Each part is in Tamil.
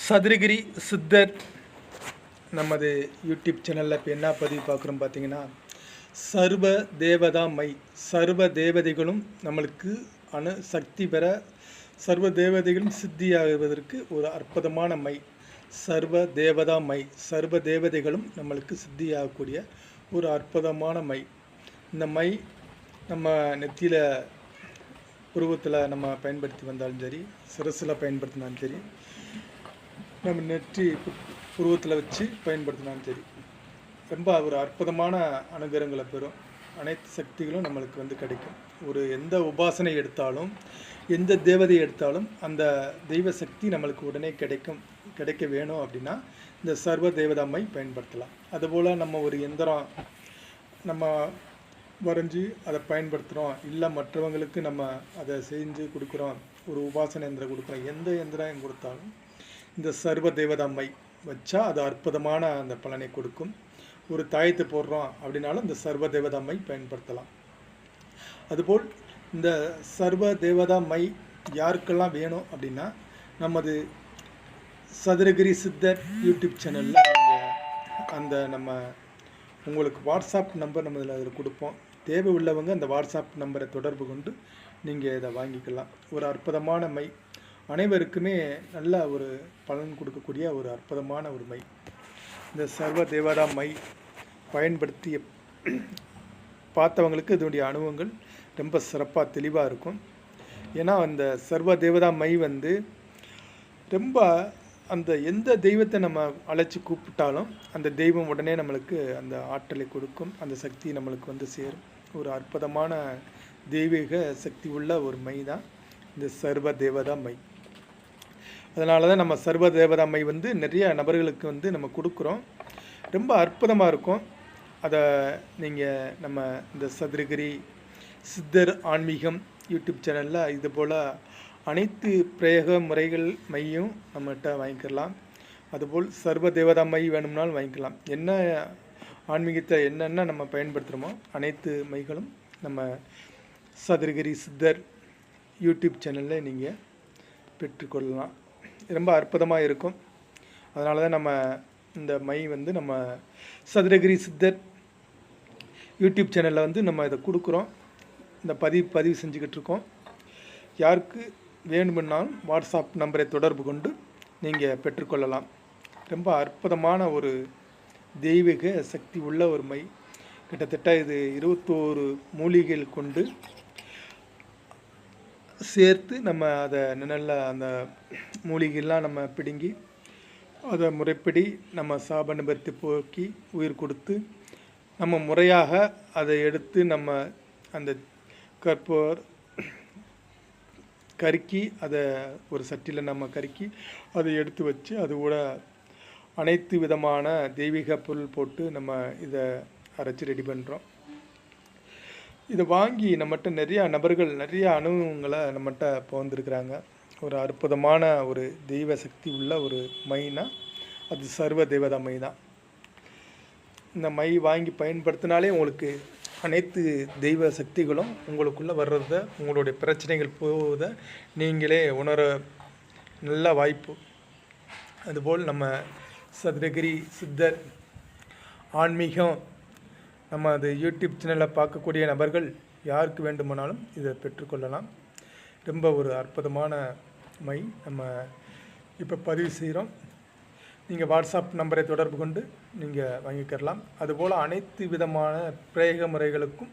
சதுரகிரி சித்தர் நமது யூடியூப் சேனலில் இப்போ என்ன பதிவு பார்க்குறோம் பார்த்தீங்கன்னா சர்வ தேவதா மை சர்வ தேவதைகளும் நம்மளுக்கு அணு சக்தி பெற சர்வ தேவதைகளும் சித்தியாகுவதற்கு ஒரு அற்புதமான மை சர்வ தேவதா மை சர்வ தேவதைகளும் நம்மளுக்கு சித்தியாகக்கூடிய ஒரு அற்புதமான மை. இந்த மை நம்ம நெத்தியில் உருவத்தில் நம்ம பயன்படுத்தி வந்தாலும் சரி சிரசில் பயன்படுத்தினாலும் சரி நம்ம நெற்றி உருவத்தில் வச்சு பயன்படுத்தினாலும் சரி. ரொம்ப ஒரு அற்புதமான அனுகிரகங்களை பெறும். அனைத்து சக்திகளும் நம்மளுக்கு வந்து கிடைக்கும். ஒரு எந்த உபாசனை எடுத்தாலும் எந்த தேவதை எடுத்தாலும் அந்த தெய்வ சக்தி நம்மளுக்கு உடனே கிடைக்கும் கிடைக்க வேணும் அப்படின்னா இந்த சர்வ தேவதாமை பயன்படுத்தலாம். அதுபோல் நம்ம ஒரு எந்திரம் நம்ம வரைஞ்சி அதை பயன்படுத்துகிறோம் இல்லை மற்றவங்களுக்கு நம்ம அதை செஞ்சு கொடுக்குறோம். ஒரு உபாசனை எந்திரம் கொடுக்குறோம். எந்த எந்திரம் கொடுத்தாலும் இந்த சர்வ தேவதாமை வச்சா அது அற்புதமான அந்த பலனை கொடுக்கும். ஒரு தாயத்தை போடுறோம் அப்படின்னாலும் இந்த சர்வ தேவதாமை பயன்படுத்தலாம். அதுபோல் இந்த சர்வ தேவதா மை யாருக்கெல்லாம் வேணும் அப்படின்னா நமது சதுரகிரி சித்தர் யூடியூப் சேனலில் அந்த நம்ம உங்களுக்கு வாட்ஸ்அப் நம்பர் நம்ம இதில் அதில் கொடுப்போம். தேவை உள்ளவங்க அந்த வாட்ஸ்அப் நம்பரை தொடர்பு கொண்டு நீங்கள் இதை வாங்கிக்கலாம். ஒரு அற்புதமான மை அனைவருக்குமே நல்ல ஒரு பலன் கொடுக்கக்கூடிய ஒரு அற்புதமான ஒரு மை. இந்த சர்வ தேவதா மை பயன்படுத்திய பார்த்தவங்களுக்கு இதனுடைய அனுபவங்கள் ரொம்ப சிறப்பாக தெளிவாக இருக்கும். ஏன்னா அந்த சர்வ தேவதா மை வந்து ரொம்ப அந்த எந்த தெய்வத்தை நம்ம அழைச்சி கூப்பிட்டாலும் அந்த தெய்வம் உடனே நம்மளுக்கு அந்த ஆற்றலை கொடுக்கும். அந்த சக்தி நம்மளுக்கு வந்து சேரும். ஒரு அற்புதமான தெய்வீக சக்தி உள்ள ஒரு மை தான் இந்த சர்வ தேவதா மை. அதனால தான் நம்ம சர்வ தேவதாமை வந்து நிறைய நபர்களுக்கு வந்து நம்ம கொடுக்குறோம். ரொம்ப அற்புதமாக இருக்கும். அதை நீங்கள் நம்ம இந்த சதுரகிரி சித்தர் ஆன்மீகம் யூடியூப் சேனலில் இது போல் அனைத்து பிரயோக முறைகள் மையும் நம்மகிட்ட வாங்கிக்கலாம். அதுபோல் சர்வ தேவதா மை வேணும்னாலும் வாங்கிக்கலாம். என்ன ஆன்மீகத்தை என்னென்ன நம்ம பயன்படுத்துகிறோமோ அனைத்து மைகளும் நம்ம சதுரகிரி சித்தர் யூடியூப் சேனலில் நீங்கள் பெற்றுக்கொள்ளலாம். ரொம்ப அற்புதமாக இருக்கும். அதனால தான் நம்ம இந்த மை வந்து நம்ம சதுரகிரி சித்தர் யூடியூப் சேனலில் வந்து நம்ம இதை கொடுக்குறோம். இந்த பதிவு பதிவு செஞ்சுக்கிட்டு இருக்கோம். யாருக்கு வேணுமென்னாலும் வாட்ஸ்அப் நம்பரை தொடர்பு கொண்டு நீங்கள் பெற்றுக்கொள்ளலாம். ரொம்ப அற்புதமான ஒரு தெய்வீக சக்தி உள்ள ஒரு மை. கிட்டத்தட்ட இது இருபத்தோரு மூலிகைகள் கொண்டு சேர்த்து நம்ம அதை நல்ல அந்த மூலிகைலாம் நம்ம பிடுங்கி அதை முறைப்படி நம்ம சாப நிபர்த்தி போக்கி உயிர் கொடுத்து நம்ம முறையாக அதை எடுத்து நம்ம அந்த கற்போர் கருக்கி அதை ஒரு சட்டியில் நம்ம கருக்கி அதை எடுத்து வச்சு அது கூட அனைத்து விதமான தெய்வீக பொருள் போட்டு நம்ம இதை அரைச்சி ரெடி பண்ணுறோம் இதை வாங்கி நம்மகிட்ட நிறையா நபர்கள் நிறைய அனுபவங்களை நம்மகிட்ட போந்திருக்கிறாங்க ஒரு அற்புதமான ஒரு தெய்வ சக்தி உள்ள ஒரு மைனா அது சர்வ தெய்வதா மை தான் இந்த மை வாங்கி பயன்படுத்தினாலே உங்களுக்கு அனைத்து தெய்வ சக்திகளும் உங்களுக்குள்ளே வர்றத உங்களுடைய பிரச்சனைகள் போவதை நீங்களே உணர நல்ல வாய்ப்பு. அதுபோல் நம்ம சதுரகிரி சித்தர் ஆன்மீகம் நம்ம அது யூடியூப் சேனலில் பார்க்கக்கூடிய நபர்கள் யாருக்கு வேண்டுமானாலும் இதை பெற்றுக்கொள்ளலாம். ரொம்ப ஒரு அற்புதமான மை நம்ம இப்போ பதிவு செய்கிறோம் நீங்கள் வாட்ஸ்அப் நம்பரை தொடர்பு கொண்டு நீங்கள் வாங்கிக்கிறலாம் அதுபோல் அனைத்து விதமான பிரேக முறைகளுக்கும்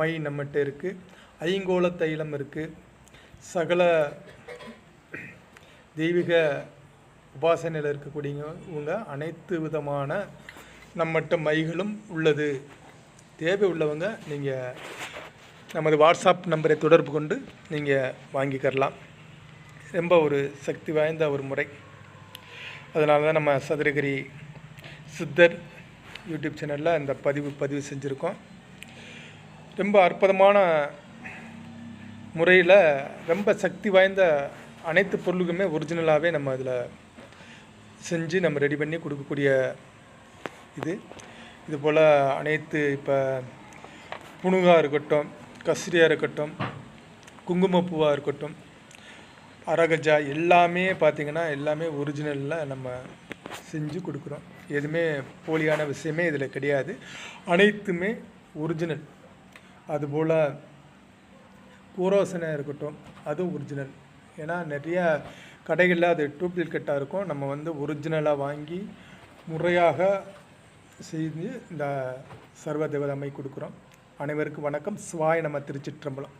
மை நம்மகிட்ட இருக்குது ஐங்கோல தைலம் இருக்குது சகல தெய்வீக உபாசனையில் இருக்கக்கூடியவங்க அனைத்து விதமான நம்மகிட்ட மைகளும் உள்ளது. தேவை உள்ளவங்க நீங்கள் நமது வாட்ஸ்அப் நம்பரை தொடர்பு கொண்டு நீங்கள் வாங்கிக்கிறலாம் ரொம்ப ஒரு சக்தி வாய்ந்த ஒரு முறை. அதனால தான் நம்ம சதுரகிரி சித்தர் யூடியூப் சேனலில் இந்த பதிவு பதிவு செஞ்சுருக்கோம். ரொம்ப அற்புதமான முறையில் ரொம்ப சக்தி வாய்ந்த அனைத்து பொருளுக்குமே ஒரிஜினலாகவே நம்ம அதில் செஞ்சு நம்ம ரெடி பண்ணி கொடுக்கக்கூடிய இது. இது போல் அனைத்து இப்போ புணுகாக இருக்கட்டும் கஸ்ரியாக இருக்கட்டும் குங்குமப்பூவாக இருக்கட்டும் அரகஜா எல்லாமே பார்த்திங்கன்னா எல்லாமே ஒரிஜினலில் நம்ம செஞ்சு கொடுக்குறோம். எதுவுமே போலியான விஷயமே இதில் கிடையாது. அனைத்துமே ஒரிஜினல். அதுபோல் கூரோசனை இருக்கட்டும் அதுவும் ஒரிஜினல். ஏன்னா நிறைய கடைகளில் அது டூப்ளிகேட்டாக இருக்கும். நம்ம வந்து ஒரிஜினலாக வாங்கி முறையாக செய்து இந்த சர்வ தேவதமை கொடுக்குறோம். அனைவருக்கும் வணக்கம். சுவாய நம்ம திருச்சிற்றம்பலம்.